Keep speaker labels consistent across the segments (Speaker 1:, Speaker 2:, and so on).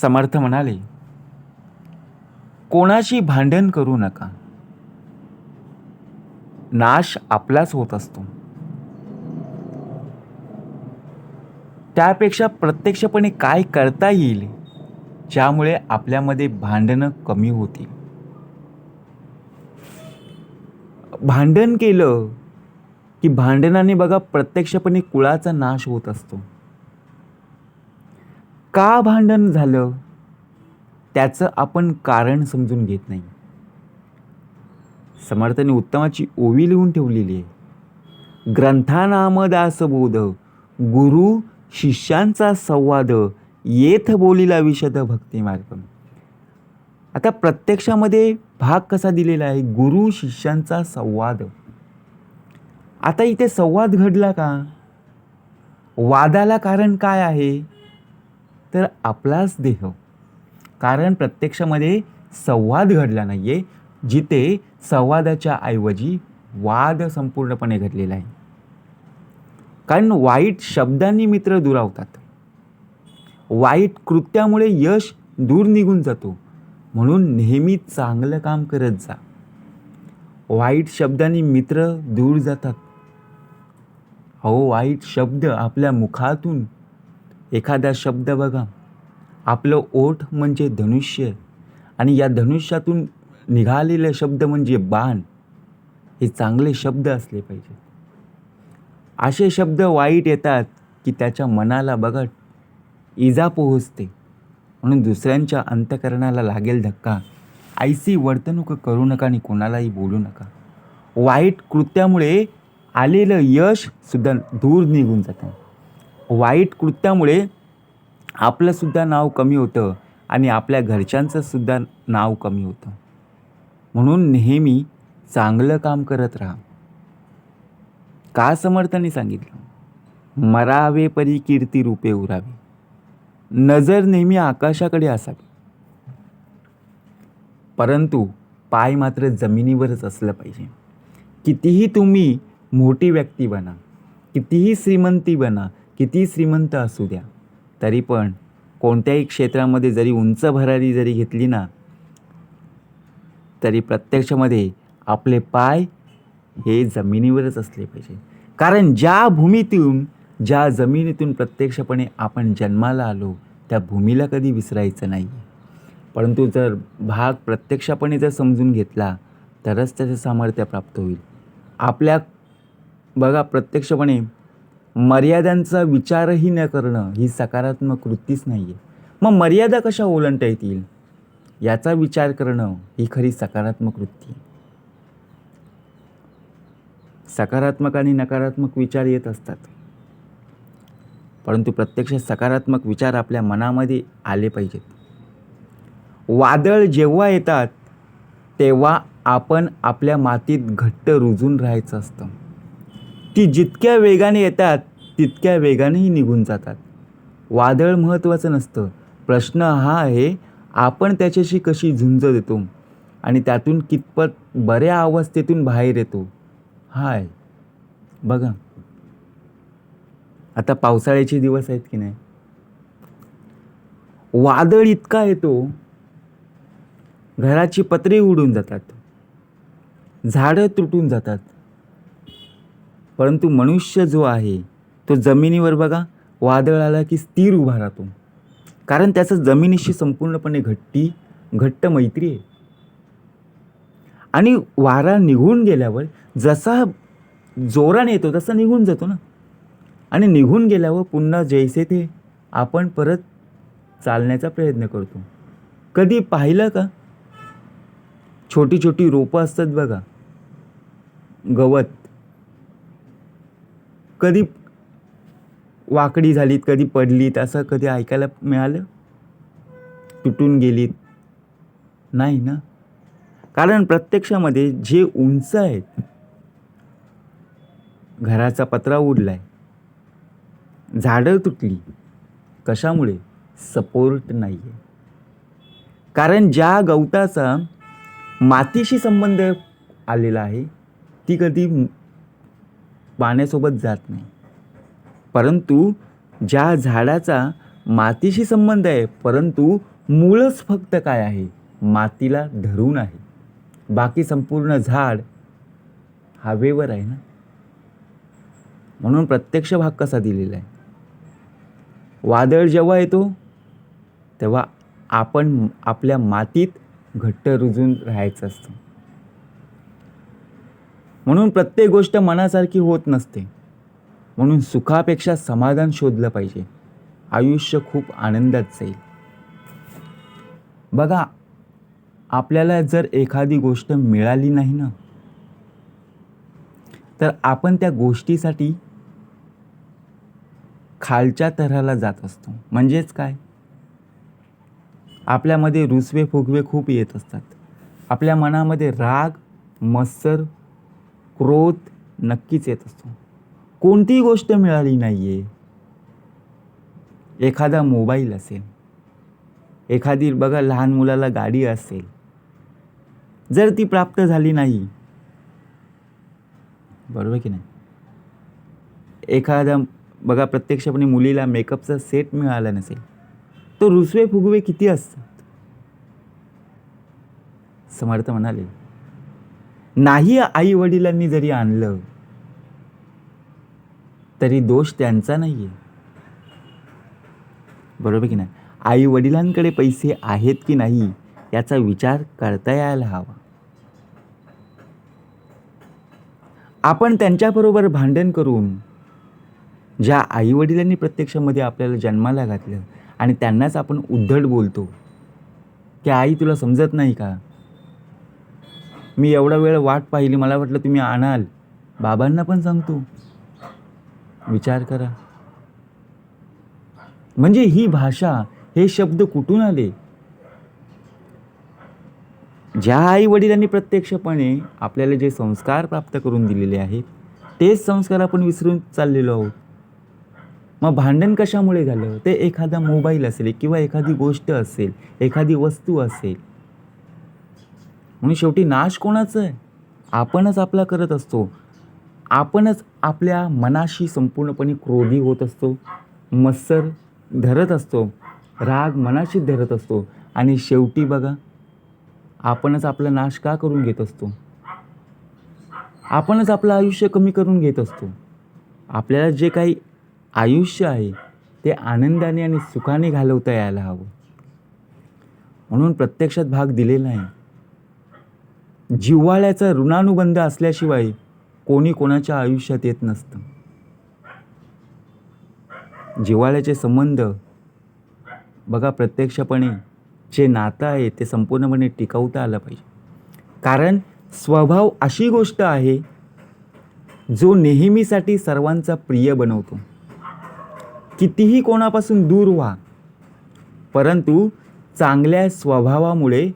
Speaker 1: समर्थ म्हणाले कोणाशी भांडण करू नका. नाश आपलाच होत असतो. त्यापेक्षा प्रत्यक्षपणे काय करता येईल ज्यामुळे आपल्यामध्ये भांडणं कमी होतील? भांडण केलं की भांडणाने बघा प्रत्यक्षपणे कुळाचा नाश होत असतो. का भांडण झालं? त्याचं आपण कारण समजून घेत नाही. समर्थाने उत्तमाची ओवी लिहून ठेवलेली आहे. ग्रंथानामदास बोध गुरु शिष्यांचा संवाद येथ बोलीला विशद भक्ती मार्ग आता प्रत्यक्षामध्ये भाग कसा दिलेला आहे? गुरु शिष्यांचा संवाद. आता इथे संवाद घडला का? वादाला कारण काय आहे? तर आपलाच देह. कारण प्रत्यक्षामध्ये संवाद घडला नाही आहे जिथे संवादाच्या ऐवजी वाद संपूर्णपणे घडलेला आहे. कारण वाईट शब्दांनी मित्र दुरावतात. वाईट कृत्यामुळे यश दूर निघून जातो. म्हणून नेहमी चांगलं काम करत जा. वाईट शब्दांनी मित्र दूर जातात. हो वाईट शब्द आपल्या मुखातून एखादा शब्द बघा. आपलं ओठ म्हणजे धनुष्य आणि या धनुष्यातून निघालेले शब्द म्हणजे बाण. हे चांगले शब्द असले पाहिजे असे शब्द वाईट येतात की त्याच्या मनाला बघा इजा पोहोचते म्हणून दुसऱ्यांच्या अंतकरणाला लागेल धक्का. आईसी वर्तणूक करू नका आणि कोणालाही बोलू नका. वाईट कृत्यामुळे आलेलं यशसुद्धा दूर निघून जातं. वाईट कृत्यामुळे आपलंसुद्धा नाव कमी होतं आणि आपल्या घरच्यांचं सुद्धा नाव कमी होतं. म्हणून नेहमी चांगलं काम करत राहा. का समर्थाने सांगितलं? मरावे परी कीर्ती रूपे उरावे. नजर नेहमी आकाशाकडे असावी. परंतु पाय मात्र जमिनीवरच असलं पाहिजे. कितीही तुम्ही मोठी व्यक्ती बना कितीही श्रीमंती बना कितीही श्रीमंत असू द्या तरी पण कोणत्याही क्षेत्रामध्ये जरी उंच भरारी जरी घेतली ना तरी प्रत्यक्षामध्ये आपले पाय हे जमिनीवरच असले पाहिजे. कारण ज्या भूमीतून ज्या जमिनीतून प्रत्यक्षपणे आपण जन्माला आलो त्या भूमीला कधी विसरायचं नाही परंतु जर भाग प्रत्यक्षपणे जर समजून घेतला तरच त्याचं सामर्थ्य प्राप्त होईल. आपल्या बघा प्रत्यक्षपणे मर्यादांचा विचारही न करणं ही सकारात्मक वृत्तीच नाही आहे मग मर्यादा कशा ओलांडता येतील? याचा विचार करणं ही खरी सकारात्मक वृत्ती आहे. सकारात्मक आणि नकारात्मक विचार येत असतात. परंतु प्रत्यक्ष सकारात्मक विचार आपल्या मनामध्ये आले पाहिजेत. वादळ जेव्हा येतात तेव्हा आपण आपल्या मातीत घट्ट रुजून राहायचं असतं. ती जितक्या वेगाने येतात तितक्या वेगानेही निघून जातात. वादळ महत्त्वाचं नसतं. प्रश्न हा आहे आपण त्याच्याशी कशी झुंज देतो? आणि त्यातून कितपत बऱ्या अवस्थेतून बाहेर येतो? हा आहे. बघा. आता पावसाळ्याचे दिवस आहेत की नाही? वादळ इतका येतो घराची पत्रे उडून जातात. झाडं तुटून जातात. परंतु मनुष्य जो आहे तो जमिनीवर बघा वादळ आला की स्थिर उभा राहतो. कारण त्याचं जमिनीशी संपूर्णपणे घट्टी घट्ट मैत्री आहे. आणि वारा निघून गेल्यावर जसा जोराने येतो तसा निघून जातो ना. आणि निघून गेल्यावर पुन्हा जैसे ते आपण परत चालण्याचा प्रयत्न करतो. कधी पाहिलं का? छोटी छोटी रोपं असतात बघा. गवत. कधी वाकडी झालीत कधी पडलीत असं कधी ऐकायला मिळालं? तुटून गेलीत? नाही ना? कारण प्रत्यक्षामध्ये जे उंच आहेत घराचा पत्रा उडलाय. झाडं तुटली. कशामुळे? सपोर्ट नाही आहे कारण ज्या गवताचा मातीशी संबंध आलेला आहे ती कधी पाण्यासोबत जात नाही. परंतु ज्या झाडाचा मातीशी संबंध आहे परंतु मूळच फक्त काय आहे? मातीला धरून आहे. बाकी संपूर्ण झाड हवेवर आहे ना? म्हणून प्रत्यक्ष भाग कसा दिलेला आहे? वादळ जेव्हा येतो तेव्हा आपण आपल्या मातीत घट्ट रुजून राहायचं असतं. म्हणून प्रत्येक गोष्ट मनासारखी होत नसते. म्हणून सुखापेक्षा समाधान शोधलं पाहिजे. आयुष्य खूप आनंदात जाईल. बघा आपल्याला जर एखादी गोष्ट मिळाली नाही ना तर आपण त्या गोष्टीसाठी खालच्या तऱ्हाला जात असतो. म्हणजेच काय? आपल्यामध्ये रुसवे फुगवे खूप येत असतात. आपल्या मनामध्ये राग मत्सर क्रोध नक्कीच येत असतो. कोणतीही गोष्ट मिळाली नाही आहे एखादा मोबाईल असेल. एखादी बघा लहान मुलाला गाडी असेल. जर ती प्राप्त झाली नाही. बरोबर की नाही? एखादा बघा प्रत्यक्षपणे मुलीला मेकअपचा सेट मिळाला नसेल तो रुसवे फुगवे किती असतात? समर्थ म्हणाले. नाही आई वडिलांनी जरी आणलं तरी दोष त्यांचा नाहीये. बरोबर की नाही? आई वडिलांकडे पैसे आहेत की नाही याचा विचार करता यायला हवा. आपण त्यांच्याबरोबर भांडण करून ज्या आई वडिलांनी प्रत्यक्षामध्ये आपल्याला जन्माला घातलं आणि त्यांनाच आपण उद्धट बोलतो की आई तुला समजत नाही का? मी एवढा वेळ वाट पाहिली मला वाटलं तुम्ही आणाल. बाबांना पण सांगतो. विचार करा. म्हणजे ही भाषा हे शब्द कुठून आले? ज्या आई वडिलांनी प्रत्यक्षपणे आपल्याला जे संस्कार प्राप्त करून दिलेले आहेत तेच संस्कार आपण विसरून चाललेलो आहोत. मग भांडण कशामुळे झालं? ते एखादा मोबाईल असेल किंवा एखादी गोष्ट असेल एखादी वस्तू असेल. म्हणून शेवटी नाश कोणाचा आहे? आपणच आपला करत असतो. आपणच आपल्या मनाशी संपूर्णपणे क्रोधी होत असतो. मत्सर धरत असतो. राग मनाशी धरत असतो. आणि शेवटी बघा आपणच आपला नाश का करून घेत असतो? आपणच आपलं आयुष्य कमी करून घेत असतो. आपल्याला जे काही आयुष्य आहे ते आनंदाने आणि सुखाने घालवता यायला हवं. म्हणून प्रत्यक्षात भाग दिलेला आहे. जिव्हाळ्याचा ऋणानुबंध असल्याशिवाय कोणी कोणाच्या आयुष्यात येत नसतं. जिव्हाळ्याचे संबंध बघा प्रत्यक्षपणे जे नातं आहे ते संपूर्णपणे टिकवता आलं पाहिजे. कारण स्वभाव अशी गोष्ट आहे जो नेहमीसाठी सर्वांचा प्रिय बनवतो. कितीही कोणापासून दूर व्हा परंतु चांगल्या स्वभावामुळे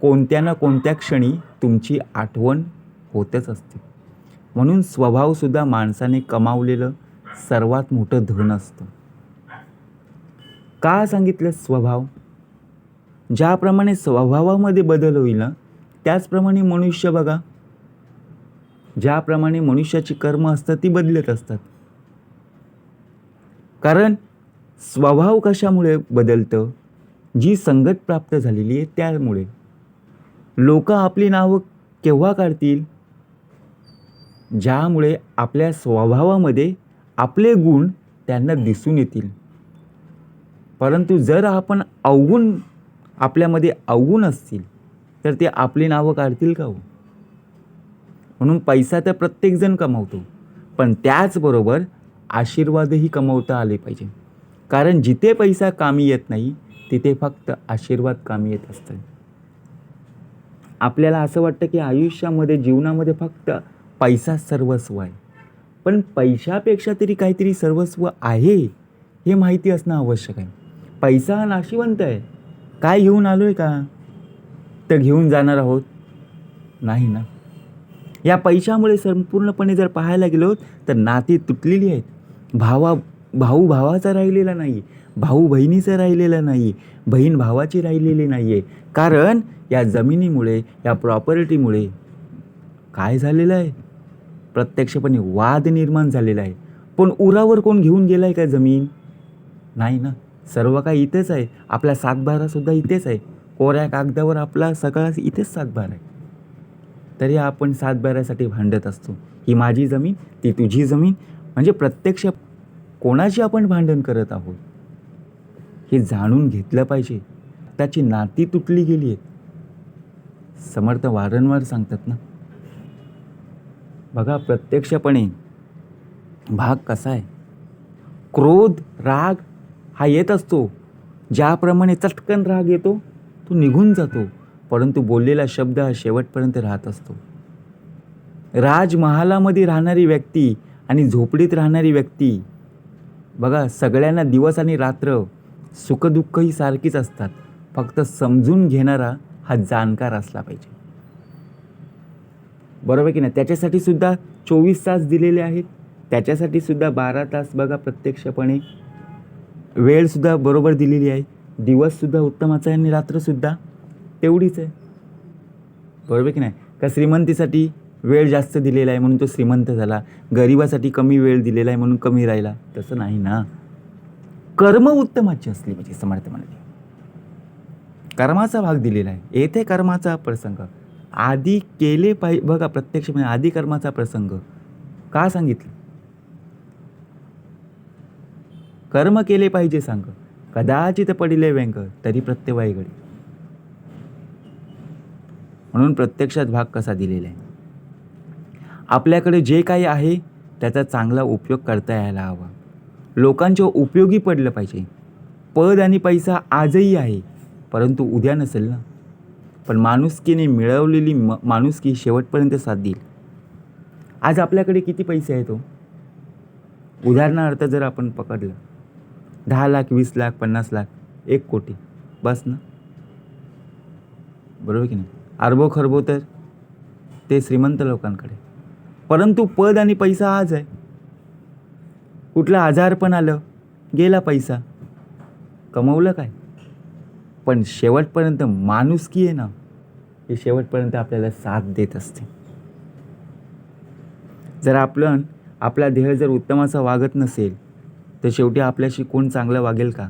Speaker 1: कोणत्या ना कोणत्या क्षणी तुमची आठवण होतच असते. म्हणून स्वभावसुद्धा माणसाने कमावलेलं सर्वात मोठं धन असतं. का सांगितलं स्वभाव? ज्याप्रमाणे स्वभावामध्ये बदल होईल ना त्याचप्रमाणे मनुष्य बघा. ज्याप्रमाणे मनुष्याची कर्म असतात ती बदलत असतात. कारण स्वभाव कशामुळे बदलतं? जी संगत प्राप्त झालेली आहे त्यामुळे. लोक आपली नावं केव्हा काढतील? ज्यामुळे आपल्या स्वभावामध्ये आपले गुण त्यांना दिसून येतील. परंतु जर आपण अवगुण आपल्यामध्ये अवगुण असतील तर ते आपली नावं काढतील का हो? म्हणून पैसा तर प्रत्येकजण कमावतो पण त्याचबरोबर आशीर्वादही कमवता आले पाहिजे. कारण जिथे पैसा कामी येत नाही तिथे फक्त आशीर्वाद कामी येत असतात. आपल्याला असं वाटतं की आयुष्यामध्ये जीवनामध्ये फक्त पैसा सर्वस्व आहे. पण पैशापेक्षा तरी काहीतरी सर्वस्व आहे हे माहिती असणं आवश्यक आहे. पैसा हा नाशिवंत आहे. काय घेऊन आलो आहे का? तर घेऊन जाणार आहोत. नाही ना. या पैशामुळे संपूर्णपणे जर पाहायला गेलो तर नाती तुटलेली आहेत. भावा भाऊ भावाचा राहिलेला नाही भाऊ बहिणीचा राहिलेला नाही बहीण भावाची राहिलेली नाही आहे कारण या जमिनीमुळे या प्रॉपर्टीमुळे काय झालेलं आहे? प्रत्यक्षपणे वाद निर्माण झालेला आहे. पण उरावर कोण घेऊन गेला आहे का जमीन? नाही ना. सर्व काही इथेच आहे. आपला सातबारासुद्धा इथेच आहे. कोऱ्या कागदावर आपला सगळा इथेच सातबार आहे. तरी आपण सातबाऱ्यासाठी भांडत असतो. ही माझी जमीन ती तुझी जमीन. म्हणजे प्रत्यक्ष कोणाची आपण भांडण करत आहोत? हे जाणून घेतलं पाहिजे. त्याची नाती तुटली गेली आहेत. समर्थ वारंवार सांगतात ना. बघा प्रत्यक्षपणे भाग कसा आहे. क्रोध राग हा येत असतो. ज्याप्रमाणे चटकन राग येतो तो निघून जातो. परंतु बोललेला शब्द हा शेवटपर्यंत राहत असतो. राजमहालामध्ये राहणारी व्यक्ती आणि झोपडीत राहणारी व्यक्ती बघा सगळ्यांना दिवस आणि रात्र सुखदुःख ही सारखीच असतात. फक्त समजून घेणारा हा जाणकार असला पाहिजे. बरोबर की नाही? त्याच्यासाठी सुद्धा चोवीस तास दिलेले आहेत. त्याच्यासाठी सुद्धा बारा तास बघा प्रत्यक्षपणे. वेळसुद्धा बरोबर दिलेली आहे. दिवससुद्धा उत्तमाचा आहे आणि रात्रसुद्धा तेवढीच आहे. बरोबर की नाही? का श्रीमंतीसाठी वेळ जास्त दिलेला आहे म्हणून तो श्रीमंत झाला. गरिबासाठी कमी वेळ दिलेला आहे म्हणून कमी राहिला. तसं नाही ना? कर्म उत्तमाची असली पाहिजे समर्थ म्हणाले कर्माचा भाग दिलेला आहे. येथे कर्माचा प्रसंग. आधी केले पाहिजे बघा प्रत्यक्ष म्हणजे आधी कर्माचा प्रसंग. का सांगितलं? कर्म केले पाहिजे सांग. कदाचित पडिले व्यंग तरी प्रत्यवाई घडी. म्हणून प्रत्यक्षात भाग कसा दिलेला आहे? आपल्याकडे जे काही आहे त्याचा चांगला उपयोग करता यायला हवा. लोकांच्या उपयोगी पडलं पाहिजे. पद आणि पैसा आजही आहे. परंतु उद्या नसेल ना? पण माणुसकीने मिळवलेली म माणुसकी शेवटपर्यंत साथ देईल. आज आपल्याकडे किती पैसे आहेत तो उदाहरणार्थ जर आपण पकडलं दहा लाख वीस लाख पन्नास लाख एक कोटी बस ना? बरोबर की नाही? अरबो खरबो तर ते श्रीमंत लोकांकडे. परंतु पद आणि पैसा आज आहे. कुठलं आजार पण आलं गेला पैसा. कमवलं काय? पण शेवटपर्यंत माणुसकी आहे ना हे शेवटपर्यंत आपल्याला साथ देत असते. जर आपण आपला देह जर उत्तमाचा वागत नसेल तर शेवटी आपल्याशी कोण चांगलं वागेल का?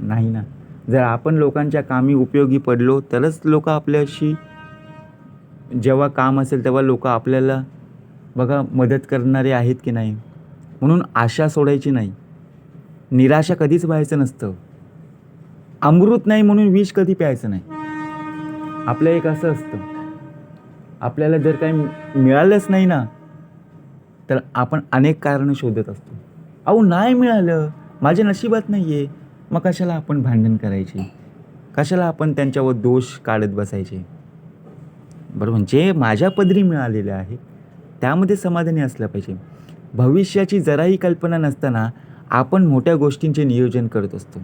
Speaker 1: नाही ना. जर आपण लोकांच्या कामी उपयोगी पडलो तरच लोक आपल्याशी जेव्हा काम असेल तेव्हा लोक आपल्याला बघा मदत करणारे आहेत की नाही? म्हणून आशा सोडायची नाही. निराशा कधीच व्हायचं नसतं. अमृत नाही म्हणून विष कधी प्यायचं नाही. आपलं एक असं असतं. आपल्याला जर काही मिळालंच नाही ना तर आपण अनेक कारणं शोधत असतो. अहो नाही मिळालं माझ्या नशिबात नाही आहे मग कशाला आपण भांडण करायचे? कशाला आपण त्यांच्यावर दोष काढत बसायचे? बरोबर जे म्हणजे माझ्या पदरी मिळालेलं आहे त्यामध्ये समाधानी असलं पाहिजे. भविष्याची जराही कल्पना नसताना आपण मोठ्या गोष्टींचे नियोजन करत असतो.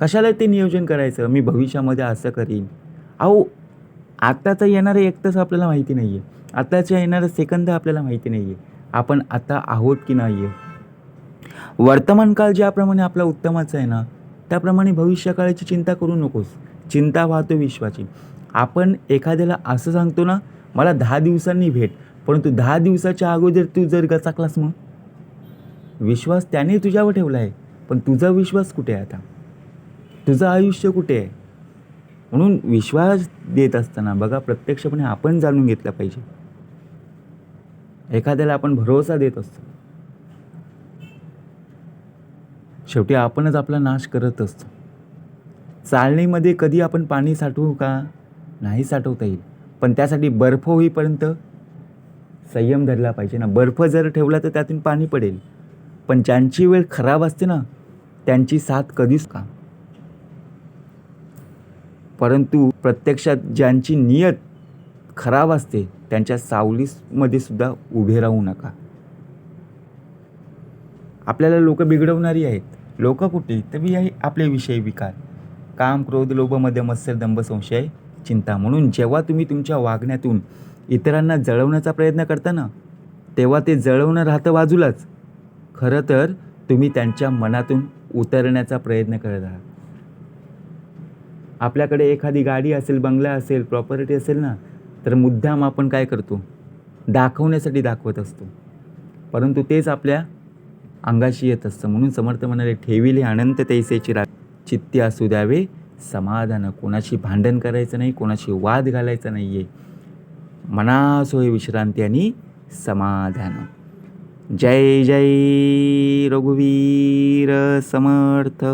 Speaker 1: कशाला ते नियोजन करायचं? मी भविष्यामध्ये असं करीन. अहो आत्ताचं येणारं एक तास आपल्याला माहिती नाही आहे आत्ताच्या येणारं सेकंद आपल्याला माहिती नाही आहे आपण आता आहोत की नाही आहे वर्तमान काळ ज्याप्रमाणे आपला उत्तमाचा आहे ना त्याप्रमाणे भविष्यकाळाची चिंता करू नकोस. चिंता वाहतो विश्वाची. आपण एखाद्याला असं सांगतो ना मला दहा दिवसांनी भेट परंतु दहा दिवसाच्या अगोदर तू जर गचाकलास मग? विश्वास त्याने तुझ्यावर ठेवला आहे पण तुझा विश्वास कुठे आहे आता? तुझं आयुष्य कुठे आहे? म्हणून विश्वास देत असताना बघा प्रत्यक्षपणे आपण जाणून घेतलं पाहिजे. एखाद्याला आपण भरोसा देत असतो. शेवटी आपणच आपला नाश करत असतो. चालणीमध्ये कधी आपण पाणी साठवू का? नाही साठवता येईल. पण त्यासाठी बर्फ होईपर्यंत संयम धरला पाहिजे ना. बर्फ जर ठेवला तर त्यातून पाणी पडेल. पण ज्यांची वेळ खराब असते ना त्यांची साथ कधीच का? परंतु प्रत्यक्षात ज्यांची नियत खराब असते त्यांच्या सावलीमध्ये सुद्धा उभे राहू नका. आपल्याला लोक बिघडवणारी आहेत. लोक कुठे? तर मी आहे आपले विषय विकार. काम क्रोध लोभमध्ये मत्सर दंभ संशय चिंता म्हणून जेव्हा तुम्ही तुमच्या वागण्यातून इतरांना जळवण्याचा प्रयत्न करता ना तेव्हा ते जळवणं राहतं बाजूलाच. खरं तर तुम्ही त्यांच्या मनातून उतरण्याचा प्रयत्न करत आहात. आपल्याकडे एखादी गाडी असेल बंगला असेल प्रॉपर्टी असेल ना तर मुद्दाम आपण काय करतो? दाखवण्यासाठी दाखवत असतो. परंतु तेच आपल्या अंगाशी येत असतं. म्हणून समर्थ म्हणाले ठेविले अनंत तैसेची रा चित्ती असू द्यावे समाधान. कोणाशी भांडण करायचं नाही कोणाशी वाद घालायचा नाही आहे मनासोय विश्रांती आणि समाधान. जय जय रघुवीर समर्थ.